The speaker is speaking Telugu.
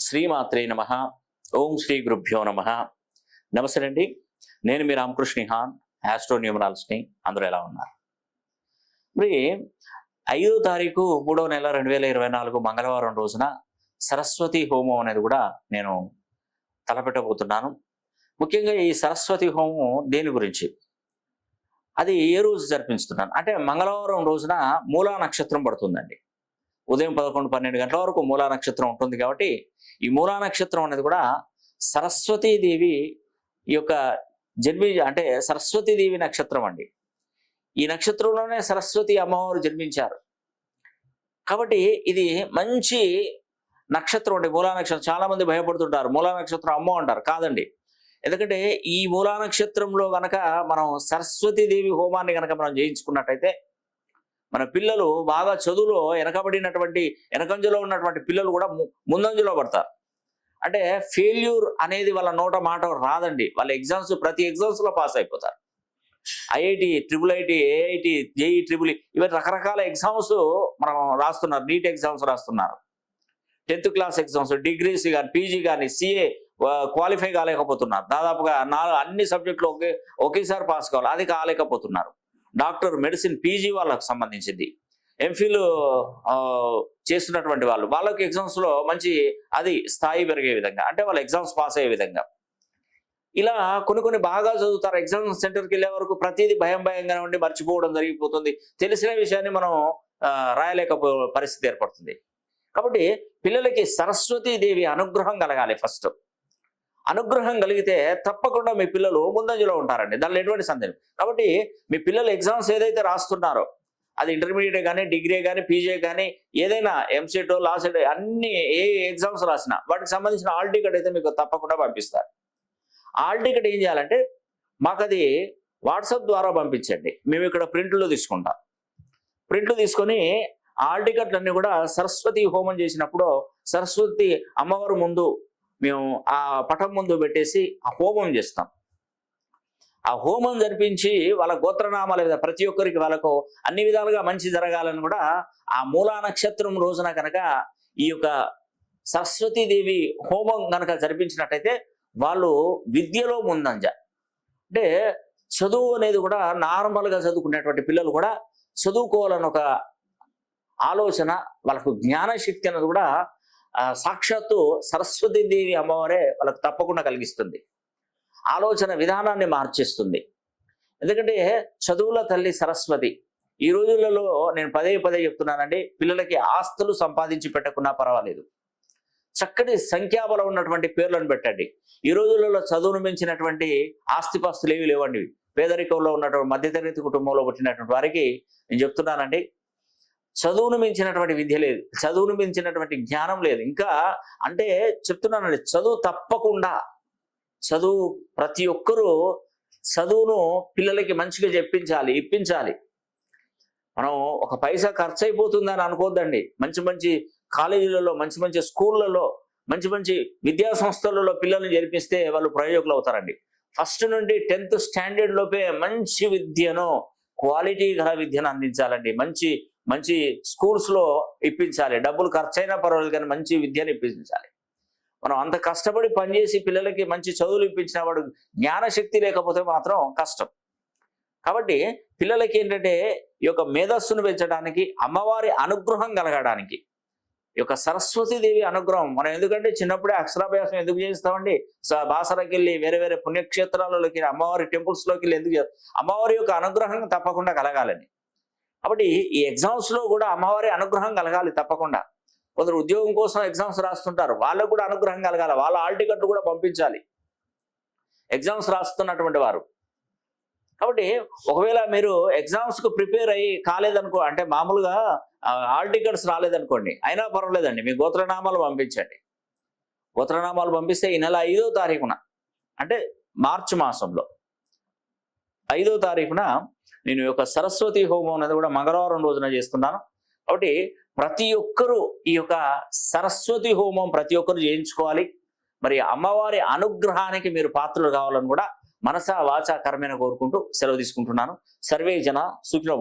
శ్రీమాత్రే నమ. ఓం శ్రీ గురుభ్యో నమ. నమస్తే అండి. నేను మీ రామకృష్ణ హాన్ యాస్ట్రోన్యూమరాల్స్ని అందరూ ఎలా ఉన్నారు? మరి ఐదో తారీఖు మూడో నెల రెండు వేల ఇరవై నాలుగు మంగళవారం రోజున సరస్వతి హోమం అనేది కూడా నేను తలపెట్టబోతున్నాను. ముఖ్యంగా ఈ సరస్వతి హోమం దేని గురించి? అది ఏ రోజు జరిపించుతున్నాను? అంటే మంగళవారం రోజున మూలా నక్షత్రం పడుతుందండి. ఉదయం పదకొండు పన్నెండు గంటల వరకు మూలా నక్షత్రం ఉంటుంది కాబట్టి ఈ మూలా నక్షత్రం అనేది కూడా సరస్వతీదేవి ఈ యొక్క జన్మి అంటే సరస్వతీదేవి నక్షత్రం అండి. ఈ నక్షత్రంలోనే సరస్వతి అమ్మవారు జన్మించారు. కాబట్టి ఇది మంచి నక్షత్రం అండి. మూలా నక్షత్రం చాలా మంది భయపడుతుంటారు. మూలా నక్షత్రం అమ్మో అంటారు. కాదండి. ఎందుకంటే ఈ మూలా నక్షత్రంలో గనక మనం సరస్వతీదేవి హోమాన్ని గనక మనం చేయించుకున్నట్టయితే మన పిల్లలు బాగా చదువులో వెనకబడినటువంటి వెనకంజలో ఉన్నటువంటి పిల్లలు కూడా ము- ముందంజలో పడతారు. అంటే ఫెయిల్యూర్ అనేది వాళ్ళ నోట మాట రాదండి. వాళ్ళ ఎగ్జామ్స్ ప్రతి ఎగ్జామ్స్లో పాస్ అయిపోతారు. IIT triple IT AIT JEE triple ఇవన్నీ రకరకాల ఎగ్జామ్స్ మనం రాస్తున్నారు. నీట్ ఎగ్జామ్స్ రాస్తున్నారు. టెన్త్ క్లాస్ ఎగ్జామ్స్ డిగ్రీస్ కానీ పీజీ కానీ సిఏ క్వాలిఫై కాలేకపోతున్నారు. దాదాపుగా నాలుగు అన్ని సబ్జెక్టులు ఒకే ఒకేసారి పాస్ కావాలి. అది కాలేకపోతున్నారు. డాక్టర్ మెడిసిన్ పీజీ వాళ్ళకు సంబంధించింది. ఎంఫిల్ చేస్తున్నటువంటి వాళ్ళు. వాళ్ళకి ఎగ్జామ్స్లో మంచి అది స్థాయి పెరిగే విధంగా అంటే వాళ్ళు ఎగ్జామ్స్ పాస్ అయ్యే విధంగా. ఇలా కొన్ని కొన్ని బాగా చదువుతారు. ఎగ్జామ్ సెంటర్కి వెళ్ళే వరకు ప్రతిదీ భయం భయంగా ఉండి మర్చిపోవడం జరిగిపోతుంది. తెలిసిన విషయాన్ని మనం రాయలేకపో పరిస్థితి ఏర్పడుతుంది. కాబట్టి పిల్లలకి సరస్వతీ దేవి అనుగ్రహం కలగాలి ఫస్ట్. అనుగ్రహం కలిగితే తప్పకుండా మీ పిల్లలు ముందంజలో ఉంటారండి. దానిలో ఎటువంటి సందేహం? కాబట్టి మీ పిల్లలు ఎగ్జామ్స్ ఏదైతే రాస్తున్నారో అది ఇంటర్మీడియట్ కానీ డిగ్రీ కానీ పీజీ కానీ ఏదైనా ఎంసెట్ లాసెట్ అన్ని ఏ ఎగ్జామ్స్ రాసినా వాటికి సంబంధించిన ఆల్ టికెట్ అయితే మీకు తప్పకుండా పంపిస్తారు. ఆల్ టికెట్ ఏం చేయాలంటే మాకు అది వాట్సాప్ ద్వారా పంపించండి. మేము ఇక్కడ ప్రింట్లు తీసుకుంటాం. ప్రింట్లు తీసుకొని ఆల్ టికెట్లన్నీ కూడా సరస్వతి హోమం చేసినప్పుడు సరస్వతి అమ్మవారు ముందు మేము ఆ పటం ముందు పెట్టేసి ఆ హోమం చేస్తాం. ఆ హోమం జరిపించి వాళ్ళ గోత్రనామాల మీద ప్రతి ఒక్కరికి వాళ్ళకు అన్ని విధాలుగా మంచి జరగాలని కూడా ఆ మూలా నక్షత్రం రోజున కనుక ఈ యొక్క సరస్వతీదేవి హోమం కనుక జరిపించినట్టయితే వాళ్ళు విద్యలో ముందంజ. అంటే చదువు అనేది కూడా నార్మల్గా చదువుకునేటువంటి పిల్లలు కూడా చదువుకోవాలని ఒక ఆలోచన వాళ్ళకు జ్ఞానశక్తి అనేది కూడా సాక్షాత్తు సరస్వతీదేవి అమ్మవారే వాళ్ళకు తప్పకుండా కలిగిస్తుంది. ఆలోచన విధానాన్ని మార్చేస్తుంది. ఎందుకంటే చదువుల తల్లి సరస్వతి ఈ రోజులలో నేను పదే పదే చెప్తున్నానండి పిల్లలకి ఆస్తులు సంపాదించి పెట్టకున్నా పర్వాలేదు. చక్కటి సంఖ్యాబలం ఉన్నటువంటి పేర్లను పెట్టండి. ఈ రోజులలో చదువును మించినటువంటి ఆస్తిపాస్తులు ఏవి లేవండి. పేదరికంలో ఉన్నటువంటి మధ్యతరగతి కుటుంబంలో పుట్టినటువంటి వారికి నేను చెప్తున్నానండి చదువును మించినటువంటి విద్య లేదు చదువును మించినటువంటి జ్ఞానం లేదు. ఇంకా అంటే చెప్తున్నానండి చదువు తప్పకుండా చదువు ప్రతి ఒక్కరూ చదువును పిల్లలకి మంచిగా చెప్పించాలి ఇప్పించాలి. మనం ఒక పైసా ఖర్చు అయిపోతుందని అనుకోద్దండి. మంచి మంచి కాలేజీలలో మంచి మంచి స్కూళ్ళలో మంచి మంచి విద్యా సంస్థలలో పిల్లల్ని జరిపిస్తే వాళ్ళు ప్రయోజకులు అవుతారండి. ఫస్ట్ నుండి టెన్త్ స్టాండర్డ్ లోపే మంచి విద్యను క్వాలిటీ గల విద్యను అందించాలండి. మంచి మంచి స్కూల్స్లో ఇప్పించాలి. డబ్బులు ఖర్చైనా పర్వాలేదు కానీ మంచి విద్యను ఇప్పించాలి. మనం అంత కష్టపడి పనిచేసి పిల్లలకి మంచి చదువులు ఇప్పించిన వాడు జ్ఞానశక్తి లేకపోతే మాత్రం కష్టం. కాబట్టి పిల్లలకి ఏంటంటే ఈ యొక్క మేధస్సును పెంచడానికి అమ్మవారి అనుగ్రహం కలగడానికి ఈ యొక్క సరస్వతీదేవి అనుగ్రహం. మనం ఎందుకంటే చిన్నప్పుడే అక్షరాభ్యాసం ఎందుకు చేస్తామండి బాసరకెళ్ళి బాసరకి వెళ్ళి వేరే వేరే పుణ్యక్షేత్రాలలోకి అమ్మవారి టెంపుల్స్లోకి వెళ్ళి ఎందుకు అమ్మవారి యొక్క అనుగ్రహం తప్పకుండా కలగాలని కాబట్టి ఈ ఎగ్జామ్స్లో కూడా అమ్మవారి అనుగ్రహం కలగాలి తప్పకుండా. కొందరు ఉద్యోగం కోసం ఎగ్జామ్స్ రాస్తుంటారు. వాళ్ళకు కూడా అనుగ్రహం కలగాలి. వాళ్ళ ఆల్ టికెట్ కూడా పంపించాలి. ఎగ్జామ్స్ రాస్తున్నటువంటి వారు. కాబట్టి ఒకవేళ మీరు ఎగ్జామ్స్కు ప్రిపేర్ అయ్యి కాలేదనుకో అంటే మామూలుగా ఆల్ టికెట్స్ రాలేదనుకోండి. అయినా పర్వాలేదండి. మీ గోత్రనామాలు పంపించండి. గోత్రనామాలు పంపిస్తే ఈ నెల ఐదో తారీఖున అంటే మార్చి మాసంలో ఐదో తారీఖున నేను ఈ యొక్క సరస్వతి హోమం అనేది కూడా మంగళవారం రోజున చేస్తున్నాను. కాబట్టి ప్రతి ఒక్కరూ ఈ యొక్క సరస్వతి హోమం ప్రతి ఒక్కరు చేయించుకోవాలి. మరి అమ్మవారి అనుగ్రహానికి మీరు పాత్రలు కావాలని కూడా మనసా వాచా కర్మేన కోరుకుంటూ సెలవు తీసుకుంటున్నాను. సర్వే జన సుఖినో